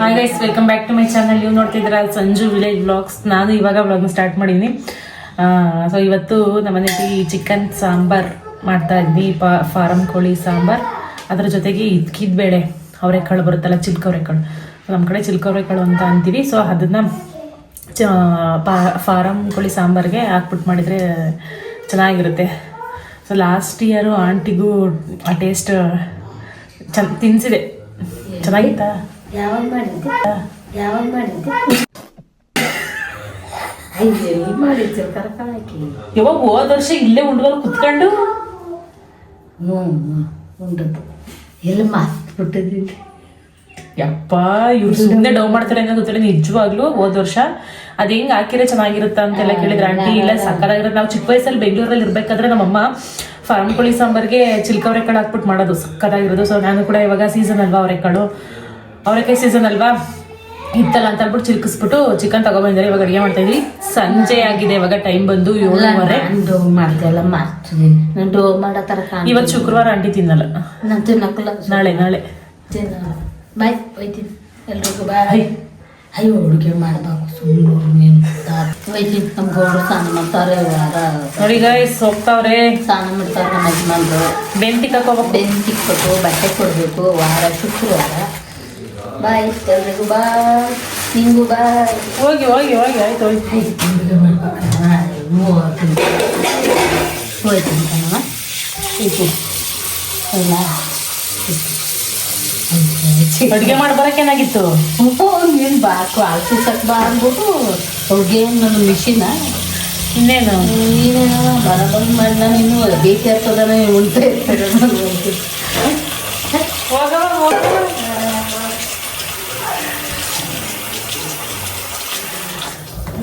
Hi guys welcome back to my channel ನೀವು ನೋಡ್ತಿದ್ರ Sanju village blogs ನಾನು ಇವಾಗ ಬ್ಲಾಗ್ ಸ್ಟಾರ್ಟ್ ಮಾಡಿದ್ದೀನಿ ಸೊ ಇವತ್ತು ನಮ್ಮನೇಲಿ ಚಿಕನ್ ಸಾಂಬಾರ್ ಮಾಡ್ತಾ ಇದ್ವಿ. ಪಾ ಫಾರಮ್ ಕೋಳಿ ಸಾಂಬಾರ್. ಅದ್ರ ಜೊತೆಗೆ ಇದ್ಕಿದ ಬೇಳೆ ಅವರೆಕಾಳು ಬರುತ್ತಲ್ಲ ಚಿಲ್ಕವರೆಕಾಳು. ನಮ್ಮ ಕಡೆ ಚಿಲ್ಕವರೆಕಾಳು ಅಂತ ಅಂತೀವಿ. ಸೊ ಅದನ್ನು ಚ ಫಾರಮ್ ಕೋಳಿ ಸಾಂಬಾರ್ಗೆ ಹಾಕ್ಬಿಟ್ಟು ಮಾಡಿದರೆ ಚೆನ್ನಾಗಿರುತ್ತೆ. ಸೊ ಲಾಸ್ಟ್ ಇಯರು ಆಂಟಿಗೂ ಆ ಟೇಸ್ಟ್ ಚೆನ್ನ ತಿನ್ಸಿದೆ. ಚೆನ್ನಾಗಿತ್ತಾ? ಯಾವಾಗ ಮಾಡಿದ್ದೆ? ಯಾವಾಗ ಮಾಡಿದ್ದೆ? ಅಯ್ಯೋ ಈ ಮಾಡಿದ್ದೆ ಕರ್ಕೊಂಡಾಕಿ ಯಾವಾಗ ಹೋದ ವರ್ಷ ಇಲ್ಲೇ ಉಂಡ್ವಲ್ ಕುತ್ಕೊಂಡು? ಹ್ಞೂ ಉಂಡದ್ದು. ಎಲ್ಲಿ ಯಪ್ಪ ಇವ್ರು ಸುಮ್ಮನೆ ಡೌ ಮಾಡ್ತಾರೆ ಅಂತ ಗೊತ್ತಿಲ್ಲ ನಿಜವಾಗ್ಲೂ ಹೋದ ವರ್ಷ ಅದ್ ಹೆಂಗ್ ಹಾಕಿದ್ರೆ ಚೆನ್ನಾಗಿರುತ್ತ ಅಂತೆಲ್ಲ ಕೇಳಿದ್ರೆ ಆಂಟಿ ಇಲ್ಲ ಸಕ್ಕದಾಗಿರುತ್ತೆ ನಾವು ಚಿಕ್ಕ ವಯಸ್ಸಲ್ಲಿ ಬೆಂಗಳೂರಲ್ಲಿ ಇರ್ಬೇಕಾದ್ರೆ ನಮ್ಮಮ್ಮ ಫಾರ್ಮ್ ಕೋಳಿ ಸಾಂಬಾರ್ಗೆ ಚಿಲ್ಕ ಅವರೆಕಾಳು ಹಾಕ್ಬಿಟ್ಟು ಮಾಡೋದು ಸಕ್ಕದಾಗಿರೋದು ಸೊ ನಾನು ಕೂಡ ಇವಾಗ ಸೀಸನ್ ಅಲ್ವಾ ಅವರೆಕಾಳು ಅವರೆಕಾಯಿ ಸೀಸನ್ ಅಲ್ವಾ? ಇತ್ತಲ್ಲ ಅಂತ ಹೇಳ್ಬಿಟ್ಟು ಚಿಲ್ಕಿಸ್ಬಿಟ್ಟು ಚಿಕನ್ ತಗೊಬಂದಿದ್ದಾರೆ. ಇವಾಗ ಅಡುಗೆ ಮಾಡ್ತಾ ಇದ್ವಿ. ಸಂಜೆ ಆಗಿದೆ. ಇವಾಗ ಟೈಮ್ ಬಂದು ಏಳುವರೆ. ಡೋ ಮಾಡ್ದೆಲ್ಲ ಮಾಡ್ತೀನಿ. ನಾನು ಡೋ ಮಾಡೋ ಥರ ಇವತ್ತು ಶುಕ್ರವಾರ ಅಂಟಿ ತಿನ್ನಲ್ಲ. ನಾನು ತಿನ್ನಕ್ಕಲ್ಲ. ನಾಳೆ ನಾಳೆ. ತಿನ್ನಲ್ಲ. ಬಾಯ್ ಹೋಯ್ತೀನಿ. ಎಲ್ರಿಗೂ ಬಾಯ್ ಅಯ್ಯೋ ಅಡುಗೆ ಮಾಡಬೇಕು ಸುಮ್ಮನೆ ಹೋಯ್ತೀನಿ. ನಮ್ಮ ಗೌಡ್ರು ಸ್ನಾನ ಮಾಡ್ತಾರೆ. ನೋಡಿ ಗೈಸ್ ಹೋಗ್ತಾವ್ರೆ. ಸ್ನಾನ ಮಾಡ್ತಾರೆ ನಮ್ಮ ಯಜಮಾನ್ರು. ಬೆಂತಿ ಹಾಕೋಬೇಕು ಕೊಟ್ಟು ಬಟ್ಟೆ ಕೊಡಬೇಕು. ವಾರ ಶುಕ್ರವಾರ. ಬಾಯ್ ಎಲ್ರಿಗೂ ಬಾಯ್ ನಿಂಗೂ ಬಾಯ್. ಹೋಗಿ ಹೋಗಿ ಹೋಗಿ ಆಯ್ತು ಹೋಗಿ ಇಲ್ಲ ಅಡುಗೆ ಮಾಡಿ ಬರಕ್ಕೇನಾಗಿತ್ತು ನೀನು ಬಾ ಕಾಲು ಸುತ್ತಕ್ಕೆ ಬಾ ಅಂದ್ಬಿಟ್ಟು ಅವ್ರಿಗೆ ನನ್ನ ಮಿಷಿನ ಇನ್ನೇನು? ನೀನೇನೋ ಬರ ಬಂದು ಮಾಡಿ ನಾನು ಇನ್ನೂ ಬೇಕಾಗ್ತದ ಉಂಟ?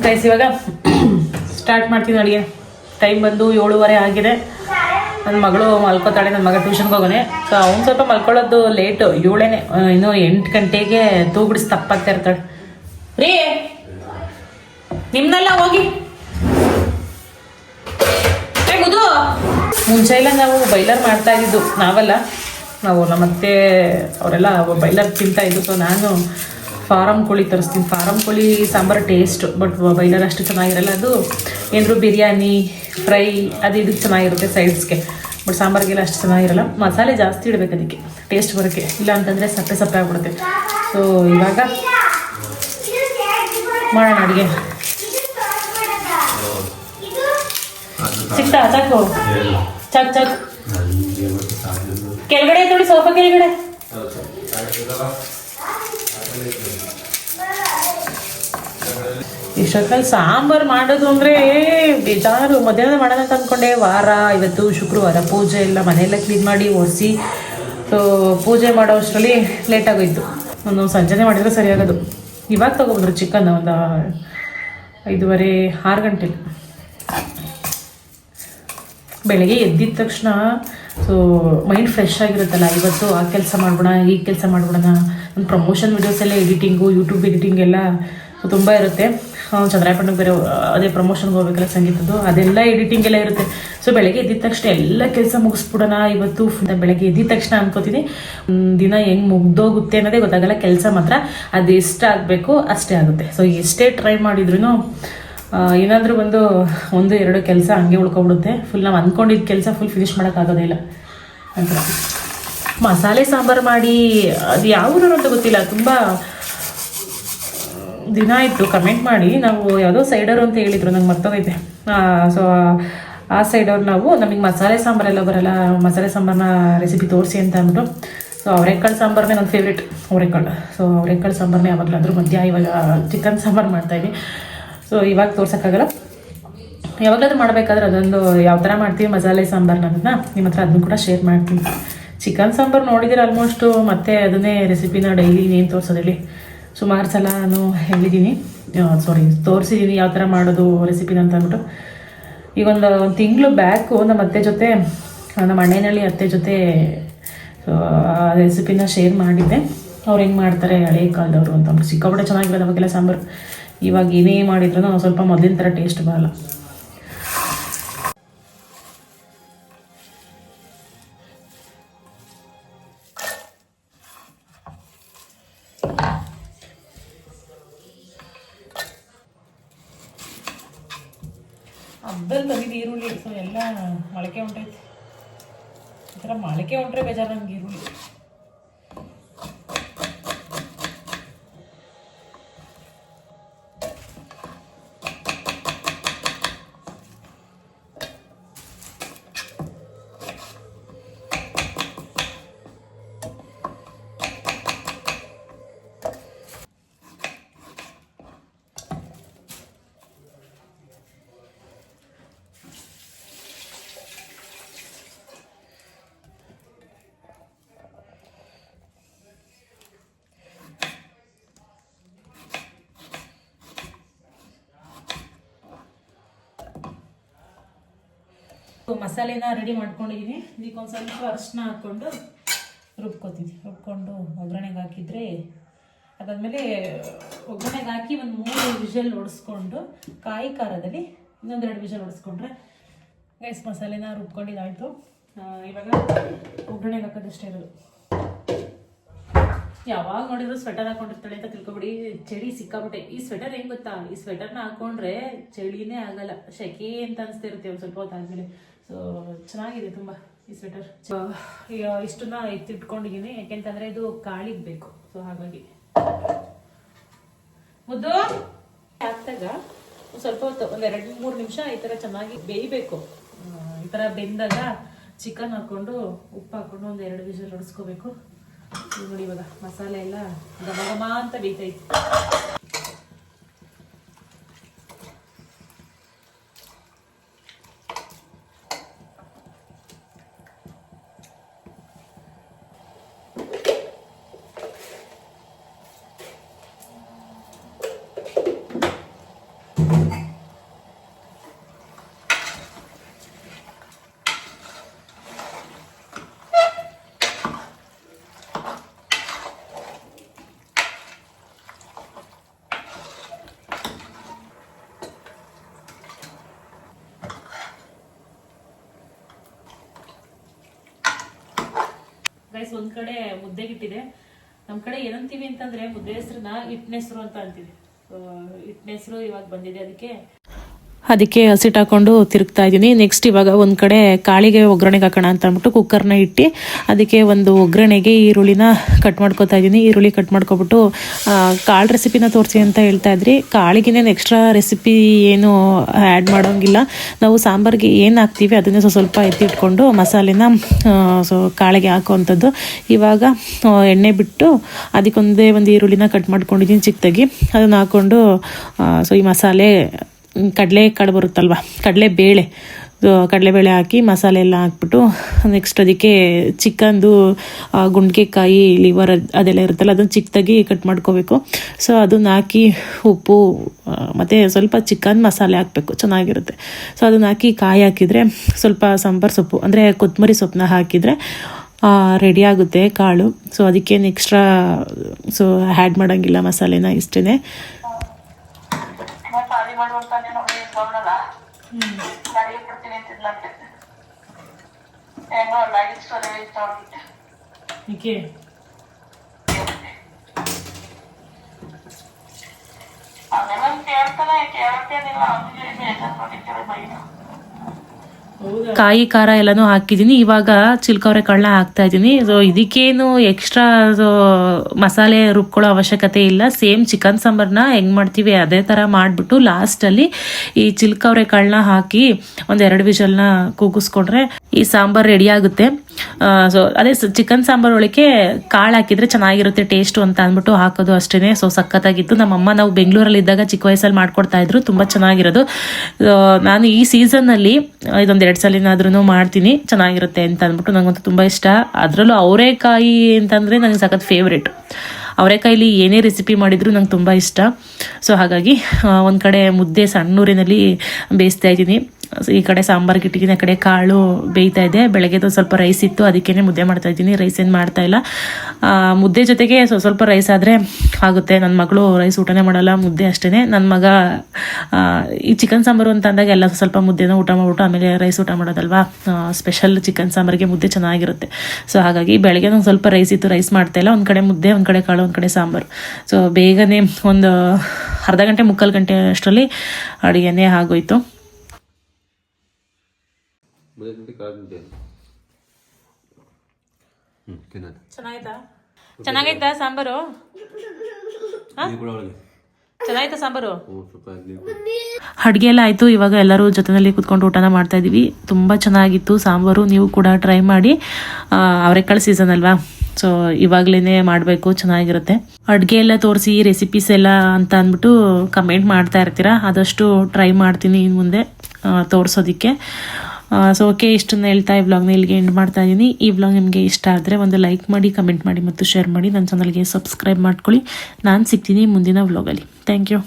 ಗೈಸ್ ಇವಾಗ ಸ್ಟಾರ್ಟ್ ಮಾಡ್ತೀನಿ ಅಡುಗೆ. ಟೈಮ್ ಬಂದು ಏಳುವರೆ ಆಗಿದೆ. ನನ್ನ ಮಗಳು ಮಲ್ಕೋತಾಳೆ ನನ್ನ ಮಗ ಟ್ಯೂಷನ್ಗೆ ಹೋಗೋನೆ. ಸೊ ಅವ್ನು ಸ್ವಲ್ಪ ಮಲ್ಕೊಳ್ಳೋದು ಲೇಟು ಏಳೇನೆ ಇನ್ನೂ ಎಂಟು ಗಂಟೆಗೆ ತೂಗುಡಿಸಿ ತಪ್ಪಾಗ್ತಾ ಇರ್ತಾಳೆ. ರೀ ನಿಮ್ಮನ್ನೆಲ್ಲ ಹೋಗಿ. ಮುಂಚೆ ಎಲ್ಲ ನಾವು ಬೈಲರ್ ಮಾಡ್ತಾ ಇದ್ದಿದ್ದು, ನಾವಲ್ಲ. ನಾವು ನಮ್ಮತ್ತೆ, ಅವರೆಲ್ಲ ಬೈಲರ್ ತಿಂತಾ ಇದ್ದು ಸೊ ನಾನು ಫಾರಮ್ ಕೋಳಿ ತರಿಸ್ತೀನಿ. ಫಾರಮ್ ಕೋಳಿ ಸಾಂಬಾರು ಟೇಸ್ಟ್ ಬಟ್ ಬೈಲರ್ ಅಷ್ಟು ಚೆನ್ನಾಗಿರಲ್ಲ ಅದು. ಏನಾದರೂ ಬಿರಿಯಾನಿ, ಫ್ರೈ, ಅದು ಇದಕ್ಕೆ ಚೆನ್ನಾಗಿರುತ್ತೆ ಸೈಡ್ಸ್ಗೆ ಬಟ್ ಸಾಂಬಾರಿಗೆಲ್ಲ ಅಷ್ಟು ಚೆನ್ನಾಗಿರಲ್ಲ. ಮಸಾಲೆ ಜಾಸ್ತಿ ಇಡಬೇಕು ಅದಕ್ಕೆ ಟೇಸ್ಟ್ ಬರೋಕ್ಕೆ. ಇಲ್ಲ ಅಂತಂದರೆ ಸಪ್ಪೆ ಸಪ್ಪೆ ಆಗ್ಬಿಡುತ್ತೆ. ಸೊ ಇವಾಗ ಮಾಡೋಣ ಅಡುಗೆ. ಸಿಕ್ತಾ? ಚಾಕು? ಚಾಕ್ ಚಾಕ್. ಕೆಳಗಡೆ ನೋಡಿ ಸೋಫಾ ಕೆಳಗಡೆ. ಇಷ್ಟೊತ್ತಲ್ಲಿ ಸಾಂಬಾರು ಮಾಡೋದು ಅಂದರೆ ಬೇಜಾರು. ಮಧ್ಯಾಹ್ನ ಮಾಡೋಣ ಅಂತ ಅಂದ್ಕೊಂಡೆ ವಾರ, ಇವತ್ತು ಶುಕ್ರವಾರ ಪೂಜೆ ಎಲ್ಲ ಮನೆಯೆಲ್ಲ ಕ್ಲೀನ್ ಮಾಡಿ ಒರೆಸಿ ಸೊ ಪೂಜೆ ಮಾಡೋ ಅಷ್ಟರಲ್ಲಿ ಲೇಟ್ ಆಗೋಯ್ತು. ಒಂದು ಸಂಜೆನೆ ಮಾಡಿದ್ರೆ ಸರಿಯಾಗೋದು ಇವಾಗ ತೊಗೊಬಂದ್ರು ಚಿಕನ್ ಒಂದು ಐದೂವರೆ, ಆರು ಗಂಟೆಲಿ. ಬೆಳಗ್ಗೆ ಎದ್ದಿದ ತಕ್ಷಣ ಸೊ ಮೈಂಡ್ ಫ್ರೆಶ್ ಆಗಿರುತ್ತಲ್ಲ, ಇವತ್ತು ಆ ಕೆಲಸ ಮಾಡ್ಬೋಣ ಈ ಕೆಲಸ ಮಾಡ್ಬಿಡೋಣ. ಒಂದು ಪ್ರಮೋಷನ್ ವೀಡಿಯೋಸ್ ಎಲ್ಲ ಎಡಿಟಿಂಗು ಯೂಟ್ಯೂಬ್ ಎಡಿಟಿಂಗ್ ಎಲ್ಲ ತುಂಬ ಇರುತ್ತೆ. ಚಂದ್ರಾಯಪಟ್ಟಣಕ್ಕೆ ಬೇರೆ ಅದೇ ಪ್ರಮೋಷನ್ಗೆ ಹೋಗ್ಬೇಕಲ್ಲ ಸಂಗೀತದ್ದು, ಅದೆಲ್ಲ ಎಡಿಟಿಂಗ್ ಎಲ್ಲ ಇರುತ್ತೆ. ಸೊ ಬೆಳಗ್ಗೆ ಎದ್ದಿದ ತಕ್ಷಣ ಎಲ್ಲ ಕೆಲಸ ಮುಗಿಸ್ಬಿಡೋಣ ಇವತ್ತು ಬೆಳಗ್ಗೆ ಎದ್ದಿದ ತಕ್ಷಣ ಅನ್ಕೋತೀನಿ. ದಿನ ಹೆಂಗ್ ಮುಗ್ದೋಗುತ್ತೆ ಅನ್ನೋದೇ ಗೊತ್ತಾಗಲ್ಲ, ಕೆಲಸ ಮಾತ್ರ. ಅದು ಎಷ್ಟಾಗಬೇಕು ಅಷ್ಟೇ ಆಗುತ್ತೆ. ಸೊ ಎಷ್ಟೇ ಟ್ರೈ ಮಾಡಿದ್ರು ಏನಾದರೂ ಒಂದು ಒಂದು, ಎರಡು ಕೆಲಸ ಹಂಗೆ ಉಳ್ಕೊಬಿಡುತ್ತೆ ಫುಲ್ ನಾವು ಅಂದ್ಕೊಂಡಿದ್ದ ಕೆಲಸ ಫುಲ್ ಫಿನಿಶ್ ಮಾಡೋಕ್ಕಾಗೋದೇ ಇಲ್ಲ. ಅಂತ ಮಸಾಲೆ ಸಾಂಬಾರು ಮಾಡಿ, ಅದು ಯಾವ ಊರು ಅಂತ ಗೊತ್ತಿಲ್ಲ. ತುಂಬ ದಿನ ಆಯಿತು ಕಮೆಂಟ್ ಮಾಡಿ. ನಾವು ಯಾವುದೋ ಸೈಡರು ಅಂತ ಹೇಳಿದರು, ನಂಗೆ ಮರ್ತೋಗೈತೆ. ಸೊ ಆ ಸೈಡವ್ರು ನಾವು ನಮಗೆ ಮಸಾಲೆ ಸಾಂಬಾರೆಲ್ಲ ಬರಲ್ಲ, ಮಸಾಲೆ ಸಾಂಬಾರನ್ನ ರೆಸಿಪಿ ತೋರಿಸಿ ಅಂತ ಅಂದ್ಬಿಟ್ಟು ಸೊ ಅವರೆಕಾಳು ಸಾಂಬಾರನ್ನೇ ನನ್ನ ಫೇವ್ರೇಟ್ ಅವರೆಕಾಳು. ಸೊ ಅವರೆಕಾಳು ಯಾವಾಗಲೂ ಯಾವಾಗಲಾದರೂ ಮಧ್ಯ ಇವಾಗ ಚಿಕನ್ ಸಾಂಬಾರು ಮಾಡ್ತಾಯಿದ್ವಿ ಸೊ ಇವಾಗ ತೋರ್ಸೋಕ್ಕಾಗಲ್ಲ. ಯಾವಾಗಲಾದ್ರೂ ಮಾಡಬೇಕಾದ್ರೆ ಅದೊಂದು ಯಾವ ಥರ ಮಾಡ್ತೀವಿ, ಮಸಾಲೆ ಸಾಂಬಾರನ್ನ ಅದನ್ನ ನಿಮ್ಮ ಹತ್ರ ಅದನ್ನು ಕೂಡ ಶೇರ್ ಮಾಡ್ತೀನಿ. ಚಿಕನ್ ಸಾಂಬಾರು ನೋಡಿದ್ರೆ ಆಲ್ಮೋಸ್ಟು ಮತ್ತೆ ಅದನ್ನೇ ರೆಸಿಪಿನ ಡೈಲಿ ಏನು ತೋರಿಸೋದಿಲ್ಲಿ ಸುಮಾರು ಸಲ ನಾನು ಹೇಳಿದ್ದೀನಿ ಸಾರಿ ತೋರಿಸಿದ್ದೀನಿ ಯಾವ ಥರ ಮಾಡೋದು ರೆಸಿಪಿನ ಅಂತ ಅಂದ್ಬಿಟ್ಟು. ಈಗ ಒಂದು ಒಂದು ತಿಂಗಳು ಬ್ಯಾಕು ನಮ್ಮ ಅತ್ತೆ ಜೊತೆ, ನಮ್ಮ ಅಣ್ಣನಹಳ್ಳಿ ಅತ್ತೆ ಜೊತೆ ರೆಸಿಪಿನ ಶೇರ್ ಮಾಡಿದ್ದೆ. ಅವ್ರು ಹೆಂಗೆ ಮಾಡ್ತಾರೆ ಹಳೆ ಕಾಲದವರು ಅಂತ ಸಿಕ್ಕಾಪಟ್ಟೆ ಚೆನ್ನಾಗಿರೋದು ಅವಾಗೆಲ್ಲ ಸಾಂಬಾರು. ಇವಾಗ ಏನೇ ಮಾಡಿದ್ರು ಸ್ವಲ್ಪ ಮೊದಲಿನ ಥರ ಟೇಸ್ಟ್ ಬರಲ್ಲ. ಮಧ್ಯದಲ್ಲಿ ತಂದಿದ್ದು ಈರುಳ್ಳಿ ಸೊ ಎಲ್ಲ ಮೊಳಕೆ ಹೊಂಟೈತೆ ಈ ಥರ ಮೊಳಕೆ ಹೊಂಟ್ರೆ ಬೇಜಾರು ನಮ್ಗೆ ಈರುಳ್ಳಿ ಮಸಾಲೆನ ರೆಡಿ ಮಾಡ್ಕೊಂಡಿದ್ದೀನಿ ಇದಕ್ಕೆ ಒಂದು ಸ್ವಲ್ಪ ಅರಿಶಿನ ಹಾಕ್ಕೊಂಡು ರುಬ್ಕೊತೀನಿ. ರುಬ್ಕೊಂಡು ಒಗ್ಗರಣೆಗೆ ಹಾಕಿದರೆ ಅದಾದಮೇಲೆ ಒಗ್ಗರಣೆಗೆ ಹಾಕಿ ಒಂದು ಮೂರು ವಿಷಲ್ ಹೊಡೆಸ್ಕೊಂಡು ಕಾಯಿ ಖಾರದಲ್ಲಿ ಇನ್ನೊಂದೆರಡು ವಿಷಲ್ ಹೊಡೆಸ್ಕೊಂಡ್ರೆ ಗೈಸ್ ಮಸಾಲೆನ ರುಬ್ಕೊಂಡಿದ್ದಾಯಿತು ಇವಾಗ ಒಗ್ಗರಣೆಗೆ ಹಾಕೋದಷ್ಟೇ ಇರೋದು. ಯಾವಾಗ ನೋಡಿದ್ರು ಸ್ವೆಟರ್ ಹಾಕೊಂಡಿರ್ತಾಳೆ ಅಂತ ತಿಳ್ಕೊಬಿಡಿ. ಚಳಿ ಸಿಕ್ಕಾಬಿಟ್ಟೆ ಈ ಸ್ವೆಟರ್ ಹೆಂಗ್ ಗೊತ್ತಾ? ಈ ಸ್ವೆಟರ್ನ ಹಾಕೊಂಡ್ರೆ ಚಳಿನೇ ಆಗಲ್ಲ. ಶೆಕೆ ಅಂತ ಅನಿಸ್ತಿರುತ್ತೆ ಒಂದು ಸ್ವಲ್ಪ ಹೊತ್ತಾದ್ಮೇಲೆ. ಸೊ ಚೆನ್ನಾಗಿದೆ ತುಂಬ ಈ ಸ್ವೆಟರ್ ಇಷ್ಟನ್ನ ಎತ್ತಿಟ್ಕೊಂಡಿದ್ದೀನಿ ಯಾಕೆಂತಂದ್ರೆ ಇದು ಕಾಳಿಗೆ ಬೇಕು. ಸೊ ಹಾಗಾಗಿ. ಮುದ್ದು! ಹಾಕ್ದಾಗ ಸ್ವಲ್ಪ ಹೊತ್ತು ಒಂದು ಎರಡು ಮೂರು ನಿಮಿಷ ಈ ಥರ ಚೆನ್ನಾಗಿ ಬೇಯಬೇಕು. ಈ ಥರ ಬೆಂದಾಗ ಚಿಕನ್ ಹಾಕ್ಕೊಂಡು ಉಪ್ಪು ಹಾಕ್ಕೊಂಡು ಒಂದು ಎರಡು ವಿಷಲ್ ಹೊಡೆಸ್ಕೋಬೇಕು. ನೋಡಿ ಇವಾಗ ಮಸಾಲೆ ಎಲ್ಲ ಘಮ ಘಮ ಅಂತ ಬೇಯ್ತೈತೆ ಗೈಸ್ ಒಂದ್ ಕಡೆ ಮುದ್ದೆಗಿಟ್ಟಿದೆ. ನಮ್ ಕಡೆ ಏನಂತೀವಿ ಅಂತಂದ್ರೆ ಮುದ್ದೆ ಹೆಸರನ್ನ ಇಟ್ನೆಸರು ಅಂತ ಅಂತೀವಿ. ಇಟ್ನೆಸರು ಇವಾಗ ಬಂದಿದೆ ಅದಕ್ಕೆ. ಅದಕ್ಕೆ ಹಸಿಟ್ಟು ಹಾಕೊಂಡು ತಿರುಗ್ತಾ ಇದ್ದೀನಿ. ನೆಕ್ಸ್ಟ್ ಇವಾಗ ಒಂದು ಕಡೆ ಕಾಳಿಗೆ ಒಗ್ಗರಣೆಗೆ ಹಾಕೋಣ ಅಂತ ಅಂದ್ಬಿಟ್ಟು ಕುಕ್ಕರ್ನ ಇಟ್ಟು ಅದಕ್ಕೆ ಒಂದು ಒಗ್ಗರಣೆಗೆ ಈರುಳ್ಳಿನ ಕಟ್ ಮಾಡ್ಕೊತಾ ಇದ್ದೀನಿ. ಈರುಳ್ಳಿ ಕಟ್ ಮಾಡ್ಕೊಬಿಟ್ಟು ಕಾಳು ರೆಸಿಪಿನ ತೋರಿಸಿ ಅಂತ ಹೇಳ್ತಾ ಇದ್ರಿ. ಕಾಳಿಗೇನೇನು ಎಕ್ಸ್ಟ್ರಾ ರೆಸಿಪಿ ಏನು ಆ್ಯಡ್ ಮಾಡೋಂಗಿಲ್ಲ. ನಾವು ಸಾಂಬಾರಿಗೆ ಏನು ಹಾಕ್ತೀವಿ ಅದನ್ನೇ ಸ್ವಲ್ಪ ಎತ್ತಿಟ್ಕೊಂಡು ಮಸಾಲೆನ ಸೊ ಕಾಳಿಗೆ ಹಾಕುವಂಥದ್ದು. ಇವಾಗ ಎಣ್ಣೆ ಬಿಟ್ಟು ಅದಕ್ಕೊಂದೇ ಒಂದು ಈರುಳ್ಳಿನ ಕಟ್ ಮಾಡ್ಕೊಂಡಿದ್ದೀನಿ ಚಿಕ್ಕದಾಗಿ. ಅದನ್ನು ಹಾಕ್ಕೊಂಡು ಸೊ ಈ ಮಸಾಲೆ ಕಡಲೆ ಕಾಳು ಬರುತ್ತಲ್ವ? ಕಡಲೆ ಬೇಳೆ. ಕಡಲೆಬೇಳೆ ಹಾಕಿ ಮಸಾಲೆ ಎಲ್ಲ ಹಾಕ್ಬಿಟ್ಟು ನೆಕ್ಸ್ಟ್ ಅದಕ್ಕೆ ಚಿಕನ್ದು ಗುಂಡ್ಗೆಕಾಯಿ ಲಿವರ್ ಅದೆಲ್ಲ ಇರುತ್ತಲ್ಲ, ಅದನ್ನು ಚಿಕ್ಕದಾಗಿ ಕಟ್ ಮಾಡ್ಕೋಬೇಕು. ಸೊ ಅದನ್ನು ಹಾಕಿ ಉಪ್ಪು ಮತ್ತು ಸ್ವಲ್ಪ ಚಿಕನ್ ಮಸಾಲೆ ಹಾಕಬೇಕು, ಚೆನ್ನಾಗಿರುತ್ತೆ. ಸೊ ಅದನ್ನು ಹಾಕಿ ಕಾಯಿ ಹಾಕಿದರೆ ಸ್ವಲ್ಪ ಸಾಂಬಾರು ಸೊಪ್ಪು, ಅಂದರೆ ಕೊತ್ತಂಬರಿ ಸೊಪ್ಪನ್ನ ಹಾಕಿದರೆ ರೆಡಿ ಆಗುತ್ತೆ ಕಾಳು. ಸೊ ಅದಕ್ಕೇನು ಎಕ್ಸ್ಟ್ರಾ ಸೊ ಆ್ಯಡ್ ಮಾಡೋಂಗಿಲ್ಲ ಮಸಾಲೆನ ಇಷ್ಟೇ ಖಾಲಿ ಮಾಡುವಂತಾನೆ ನೋಡಿ ಗಮನಲ್ಲ ಗಾಡಿ ಕೊಡ್ತೀನಿ ಅಂತಿದ್ಲಂತೆ ಏನೋ ಲೈಟ್ ಸ್ಟೋರಿ ಐತೆ ಅವ್ರಿಗೆ ಏಕೆ ಅವನೆಲ್ಲ ಕೇಳ್ತಾನೆ ಕೇಳ್ತೇನಿಲ್ಲ ಅವನಿಗೆ ಬೇಜಾರು ಮಾಡಿದ್ದಾರೆ ಬೈನು ಕಾಯಿ ಖಾರ ಎಲ್ಲಾನು ಹಾಕಿದ್ದೀನಿ ಇವಾಗ ಚಿಲ್ಕವ್ರೆ ಕಾಳನ್ನ ಹಾಕ್ತಾ ಇದ್ದೀನಿ ಸೊ ಇದಕ್ಕೇನು ಎಕ್ಸ್ಟ್ರಾ ಮಸಾಲೆ ರುಬ್ಕೊಳ್ಳೋ ಅವಶ್ಯಕತೆ ಇಲ್ಲ. ಸೇಮ್ ಚಿಕನ್ ಸಾಂಬಾರ್ನ ಹೆಂಗ್ ಮಾಡ್ತೀವಿ ಅದೇ ಥರ ಮಾಡಿಬಿಟ್ಟು ಲಾಸ್ಟಲ್ಲಿ ಈ ಚಿಲ್ಕವ್ರೆ ಕಾಳನ್ನ ಹಾಕಿ ಒಂದೆರಡು ವಿಷಲ್ನ ಕೂಗಿಸ್ಕೊಂಡ್ರೆ ಈ ಸಾಂಬಾರ್ ರೆಡಿ ಆಗುತ್ತೆ. ಸೊ ಅದೇ ಚಿಕನ್ ಸಾಂಬಾರ್ ಒಳಗೆ ಕಾಳು ಹಾಕಿದ್ರೆ ಚೆನ್ನಾಗಿರುತ್ತೆ ಟೇಸ್ಟು ಅಂತ ಅಂದ್ಬಿಟ್ಟು ಹಾಕೋದು ಅಷ್ಟೇ ಸೊ ಸಖತ್ತಾಗಿತ್ತು. ನಮ್ಮಮ್ಮ ನಾವು ಬೆಂಗಳೂರಲ್ಲಿ ಇದ್ದಾಗ ಚಿಕ್ಕ ವಯಸ್ಸಲ್ಲಿ ಮಾಡ್ಕೊಡ್ತಾ ಇದ್ರು. ತುಂಬ ಚೆನ್ನಾಗಿರೋದು. ನಾನು ಈ ಸೀಸನ್ನಲ್ಲಿ ಇದೊಂದು ಎರಡು ಸಲಿನಾದ್ರೂ ಮಾಡ್ತೀನಿ. ಚೆನ್ನಾಗಿರುತ್ತೆ ಅಂತ ಅಂದ್ಬಿಟ್ಟು ನನಗಂತೂ ತುಂಬ ಇಷ್ಟ. ಅದರಲ್ಲೂ ಅವರೇಕಾಯಿ ಅಂತಂದರೆ ನನಗೆ ಸಖತ್ ಫೇವ್ರೇಟ್ ಅವರೆಕಾಯಿಲಿ ಏನೇ ರೆಸಿಪಿ ಮಾಡಿದ್ರು ನಂಗೆ ತುಂಬ ಇಷ್ಟ. ಸೊ ಹಾಗಾಗಿ ಒಂದು ಕಡೆ ಮುದ್ದೆ ಸಣ್ಣೂರಿನಲ್ಲಿ ಬೇಯಿಸ್ತಾ ಇದ್ದೀನಿ. ಈ ಕಡೆ ಸಾಂಬಾರ್ ಗಿಟ್ಟಿಗೆ ಆ ಕಡೆ ಕಾಳು ಬೇಯ್ತಾ ಇದೆ. ಬೆಳಗ್ಗೆದು ಸ್ವಲ್ಪ ರೈಸ್ ಇತ್ತು ಅದಕ್ಕೇ ಮುದ್ದೆ ಮಾಡ್ತಾ ಇದ್ದೀನಿ. ರೈಸ್ ಏನು ಮಾಡ್ತಾ ಇಲ್ಲ. ಮುದ್ದೆ ಜೊತೆಗೆ ಸ್ವಲ್ಪ ಸ್ವಲ್ಪ ರೈಸ್ ಆದರೆ ಆಗುತ್ತೆ. ನನ್ನ ಮಗಳು ರೈಸ್ ಊಟನೇ ಮಾಡಲ್ಲ, ಮುದ್ದೆ ಅಷ್ಟೇ ನನ್ನ ಮಗ ಈ ಚಿಕನ್ ಸಾಂಬಾರು ಅಂತ ಅಂದಾಗ ಎಲ್ಲ ಸ್ವಲ್ಪ ಮುದ್ದೆನ ಊಟ ಮಾಡ್ಬಿಟ್ಟು ಆಮೇಲೆ ರೈಸ್ ಊಟ ಮಾಡೋದಲ್ವಾ? ಸ್ಪೆಷಲ್ ಚಿಕನ್ ಸಾಂಬಾರಿಗೆ ಮುದ್ದೆ ಚೆನ್ನಾಗಿರುತ್ತೆ. ಸೊ ಹಾಗಾಗಿ ಬೆಳಗ್ಗೆ ಒಂದು ಸ್ವಲ್ಪ ರೈಸ್ ಇತ್ತು ರೈಸ್ ಮಾಡ್ತಾ ಇಲ್ಲ. ಒಂದು ಕಡೆ ಮುದ್ದೆ, ಒಂದು ಕಡೆ ಕಾಳು, ಒಂದು ಕಡೆ ಸಾಂಬಾರು. ಸೊ ಬೇಗನೆ ಒಂದು ಅರ್ಧ ಗಂಟೆ, ಮುಕ್ಕಾಲು ಗಂಟೆ ಅಷ್ಟರಲ್ಲಿ ಅಡುಗೆನೇ ಆಗೋಯ್ತು. ಚೆನ್ನಾಗೈತಾ ಸಾಂಬಾರು? ಚೆನ್ನಾಯ್ತಾ ಸಾಂಬಾರು? ಅಡುಗೆ ಎಲ್ಲ ಆಯಿತು ಇವಾಗ ಎಲ್ಲರೂ ಜೊತೆನಲ್ಲಿ ಕುತ್ಕೊಂಡು ಊಟನ ಮಾಡ್ತಾ ಇದೀವಿ. ತುಂಬ ಚೆನ್ನಾಗಿತ್ತು ಸಾಂಬಾರು ನೀವು ಕೂಡ ಟ್ರೈ ಮಾಡಿ. ಅವರೆಕಾಳು ಸೀಸನ್ ಅಲ್ವಾ? ಸೊ ಇವಾಗಲೇ ಮಾಡಬೇಕು ಚೆನ್ನಾಗಿರುತ್ತೆ. ಅಡುಗೆ ಎಲ್ಲ ತೋರಿಸಿ ರೆಸಿಪೀಸ್ ಎಲ್ಲ ಅಂತ ಅಂದ್ಬಿಟ್ಟು ಕಮೆಂಟ್ ಮಾಡ್ತಾ ಇರ್ತೀರಾ? ಆದಷ್ಟು ಟ್ರೈ ಮಾಡ್ತೀನಿ ಇನ್ನು ಮುಂದೆ ತೋರಿಸೋದಕ್ಕೆ. ಸೊ ಓಕೆ ಇಷ್ಟನ್ನು ಹೇಳ್ತಾ ಈ ವ್ಲಾಗ್ನ ಇಲ್ಲಿಗೆ ಎಂಡ್ ಮಾಡ್ತಾ ಇದ್ದೀನಿ ಈ ವ್ಲಾಗ್ ನಿಮಗೆ ಇಷ್ಟ ಆದರೆ ಒಂದು ಲೈಕ್ ಮಾಡಿ ಕಮೆಂಟ್ ಮಾಡಿ ಮತ್ತು ಶೇರ್ ಮಾಡಿ. ನನ್ನ ಚಾನಲ್ಗೆ ಸಬ್ಸ್ಕ್ರೈಬ್ ಮಾಡ್ಕೊಳ್ಳಿ. ನಾನು ಸಿಗ್ತೀನಿ ಮುಂದಿನ ವ್ಲಾಗಲ್ಲಿ ಥ್ಯಾಂಕ್ ಯು